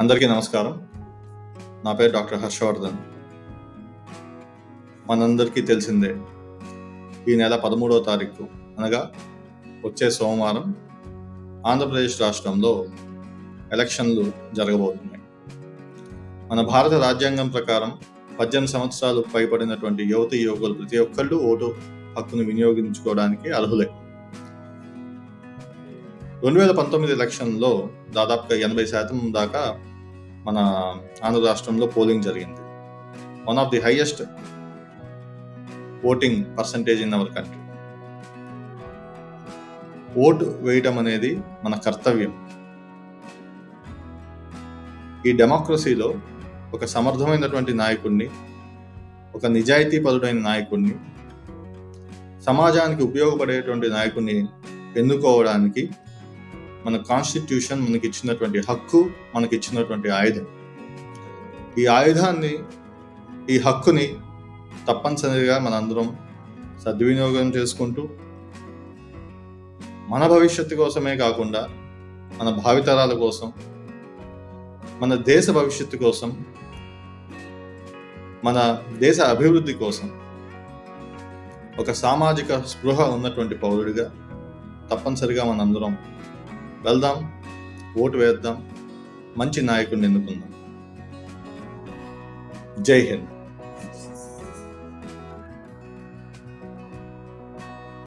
అందరికీ నమస్కారం. నా పేరు డాక్టర్ హర్షవర్ధన్. మనందరికీ తెలిసిందే ఈ నెల పదమూడవ తారీఖు అనగా వచ్చే సోమవారం ఆంధ్రప్రదేశ్ రాష్ట్రంలో ఎలక్షన్లు జరగబోతున్నాయి. మన భారత రాజ్యాంగం ప్రకారం పద్దెనిమిది సంవత్సరాలు పైబడినటువంటి యువతి యువకులు ప్రతి ఒక్కళ్ళు ఓటు హక్కును వినియోగించుకోవడానికి అర్హులే. రెండు వేల పంతొమ్మిది ఎలక్షన్లో దాదాపుగా ఎనభై శాతం దాకా మన ఆంధ్ర రాష్ట్రంలో పోలింగ్ జరిగింది. One of the highest voting percentage in our country vote వేయటం అనేది మన కర్తవ్యం. ఈ డెమోక్రసీలో ఒక సమర్థమైనటువంటి నాయకుడిని ఒక నిజాయితీపరుడైన నాయకుడిని సమాజానికి ఉపయోగపడేటువంటి నాయకుడిని ఎన్నుకోవడానికి మన కాన్స్టిట్యూషన్ మనకి ఇచ్చినటువంటి హక్కు మనకి ఇచ్చినటువంటి ఆయుధం. ఈ ఆయుధాన్ని ఈ హక్కుని తప్పనిసరిగా మనందరం సద్వినియోగం చేసుకుంటూ మన భవిష్యత్తు కోసమే కాకుండా మన భావితరాల కోసం మన దేశ భవిష్యత్తు కోసం మన దేశ అభివృద్ధి కోసం ఒక సామాజిక స్పృహ ఉన్నటువంటి పౌరుడిగా తప్పనిసరిగా మనందరం వెళ్దాం ఓటు వేద్దాం మంచి నాయకుడిని ఎన్నుకుందాం. జై హింద్.